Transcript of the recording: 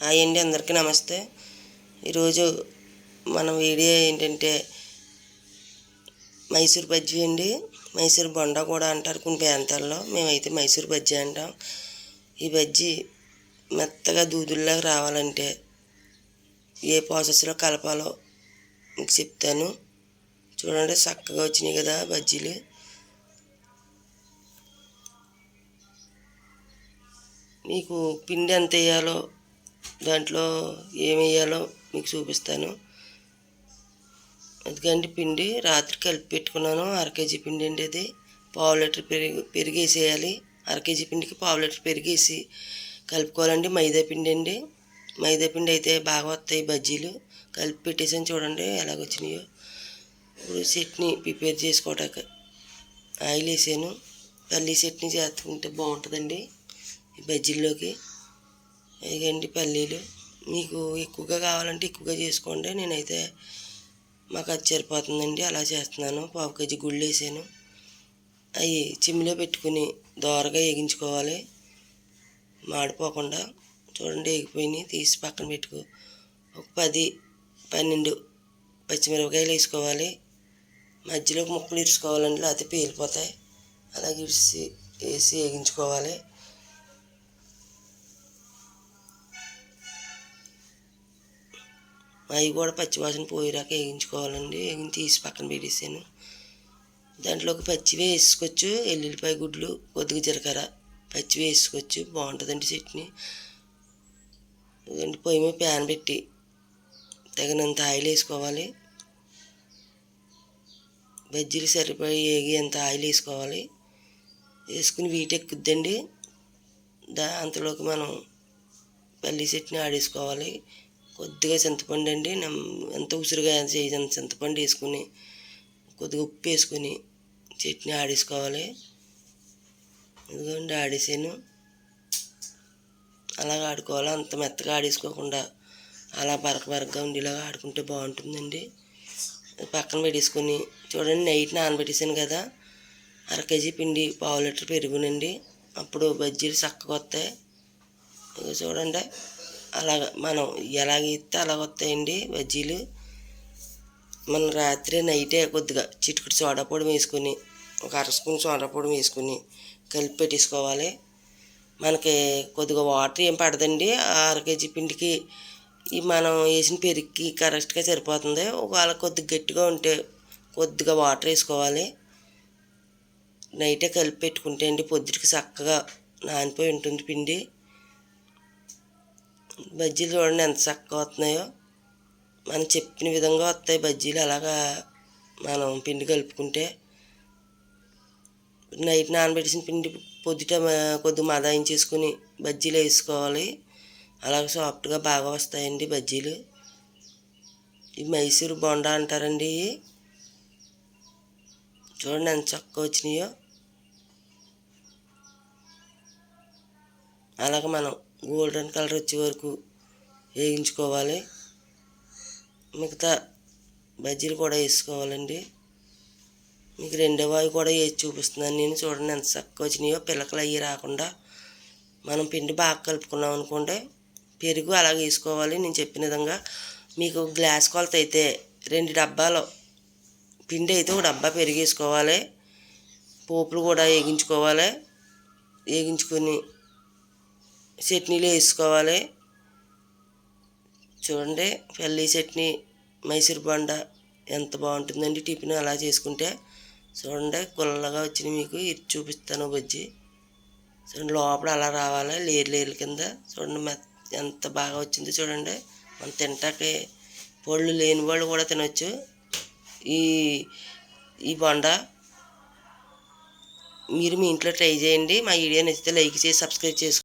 Hi అండి అందరికీ నమస్తే. ఈరోజు మన వీడియో ఏంటంటే మైసూర్ బజ్జీ అండి. మైసూర్ బొండ కూడా అంటారు కొన్ని ప్రాంతాల్లో. మేమైతే మైసూర్ బజ్జీ అంటాం. ఈ బజ్జీ మెత్తగా దూదుల్లాగా రావాలంటే ఏ ప్రాసెస్లో కలపాలో మీకు చెప్తాను. చూడండి చక్కగా వచ్చినాయి కదా బజ్జీలు. మీకు పిండి ఎంత వేయాలో దాంట్లో ఏమి వేయాలో మీకు చూపిస్తాను. ఎందుకంటే పిండి రాత్రి కలిపి పెట్టుకున్నాను అర కేజీ పిండి అండి అది. పావు లీటర్ పెరుగు పెరిగేసేయాలి అర కేజీ పిండికి పావు లీటర్ పెరిగేసి కలుపుకోవాలండి. మైదా పిండి అండి. మైదా పిండి అయితే బాగా వస్తాయి బజ్జీలు. కలిపి పెట్టేసాను చూడండి ఎలాగొచ్చినాయో ఇప్పుడు చట్నీ ప్రిపేర్ చేసుకోవటానికి ఆయిల్ వేసాను. పల్లీ చట్నీ చేసుకుంటే బాగుంటుందండి బజ్జీల్లోకి. ఇదిగండి పల్లీలు. మీకు ఎక్కువగా కావాలంటే ఎక్కువగా చేసుకోండి. నేనైతే మాకు అది సరిపోతుందండి. అలా చేస్తున్నాను. పావు కేజీ గుళ్ళు వేసాను. అవి చిమ్మిలో పెట్టుకుని దోరగా వేగించుకోవాలి. మాడిపోకుండా చూడండి వేగిపోయినాయి. తీసి పక్కన పెట్టుకో. ఒక పది పన్నెండు పచ్చిమిరపకాయలు వేసుకోవాలి. మధ్యలో ముక్కలు ఇరుచుకోవాలండి. లేకపోతే పేలిపోతాయి. అలాగే ఇరిసి వేసి వేగించుకోవాలి. అవి కూడా పచ్చివాసన పోయేరాక వేయించుకోవాలండి. వేగించి తీసి పక్కన పెట్టేసాను. దాంట్లోకి పచ్చివే వేసుకోవచ్చు. ఎల్లుల్లిపాయ గుడ్లు కొద్దిగా జీలకర్ర పచ్చివి వేసుకోవచ్చు. బాగుంటుందండి చట్నీ. ఇదండి పొయ్యి మీద ప్యాన్ పెట్టి తగినంత ఆయిల్ వేసుకోవాలి. బజ్జీలు సరిపోయి వేగి అంత ఆయిల్ వేసుకోవాలి. వేసుకుని వీటెక్కుద్దండి దా అంతలోకి మనం పల్లీ చట్నీ ఆడేసుకోవాలి. కొద్దిగా చింతపండు అండి ఎంత ఉసిరిగా చేయంత చింతపండు వేసుకుని కొద్దిగా ఉప్పు వేసుకుని చట్నీ ఆడేసుకోవాలి. ఇదిగోండి ఆడేసాను. అలాగ ఆడుకోవాలి అంత మెత్తగా ఆడేసుకోకుండా అలా బరక బరకగా ఉండేలాగా ఆడుకుంటే బాగుంటుందండి. పక్కన పెట్టేసుకొని చూడండి నైట్ నానబెట్టేసాను కదా అర కేజీ పిండి పావు లీటర్ పెరుగునండి. అప్పుడు బజ్జీలు చక్కగా వస్తాయి. చూడండి. అలాగ మనం ఎలాగ ఇస్తే అలాగ వస్తాయండి బజ్జీలు మనం రాత్రి నైటే కొద్దిగా చిటికుడు సోడా పొడి వేసుకొని ఒక అర స్పూన్ సోడా పొడి వేసుకొని కలిపి పెట్టేసుకోవాలి. మనకి కొద్దిగా వాటర్ ఏం పడదండి. అర కేజీ పిండికి ఈ మనం వేసిన పెరుగుకి కరెక్ట్గా సరిపోతుంది. ఒకవేళ కొద్దిగా గట్టిగా ఉంటే కొద్దిగా వాటర్ వేసుకోవాలి. నైటే కలిపి పెట్టుకుంటే అండి పొద్దుటికి చక్కగా నానిపోయి ఉంటుంది పిండి. బజ్జీలు చూడండి ఎంత చక్కగా వస్తున్నాయో. మనం చెప్పిన విధంగా వస్తాయి బజ్జీలు. అలాగా మనం పిండి కలుపుకుంటే నైట్ నానబెట్టిన పిండి పొద్దుట కొద్దిగా మదాయించేసుకుని బజ్జీలు వేసుకోవాలి. అలాగే సాఫ్ట్గా బాగా వస్తాయండి బజ్జీలు. ఈ మైసూరు బొండా అంటారండి. చూడండి ఎంత చక్కగా వచ్చినాయో. అలాగే మనం గోల్డెన్ కలర్ వచ్చే వరకు వేయించుకోవాలి. మిగతా బజ్జీలు కూడా వేసుకోవాలండి. మీకు రెండవ అవి కూడా వేసి చూపిస్తున్నాను. నేను చూడండి ఎంత చక్కగా వచ్చినాయో. పిల్లకలు అయ్యి రాకుండా మనం పిండి బాగా కలుపుకున్నాం అనుకుంటే పెరుగు అలాగే వేసుకోవాలి. నేను చెప్పిన విధంగా మీకు గ్లాస్ కొలత అయితే రెండు డబ్బాలు పిండి అయితే ఒక డబ్బా పెరిగేసుకోవాలి పోపులు కూడా వేగించుకోవాలి. వేగించుకొని చట్నీలు వేసుకోవాలి. చూడండి పల్లీ చట్నీ మైసూర్ బొండ ఎంత బాగుంటుందండి టిఫిన్ అలా చేసుకుంటే. చూడండి గుల్లగా వచ్చినాయి మీకు ఇది చూపిస్తాను బజ్జి. చూడండి లోపల అలా రావాలి లేరు లేరు కింద. చూడండి ఎంత బాగా వచ్చిందో చూడండి. మనం తింటాకే పళ్ళు లేని వాళ్ళు కూడా తినొచ్చు. ఈ ఈ బొండ మీరు మీ ఇంట్లో ట్రై చేయండి. మా వీడియో నచ్చితే లైక్ చేసి సబ్స్క్రైబ్ చేసుకోండి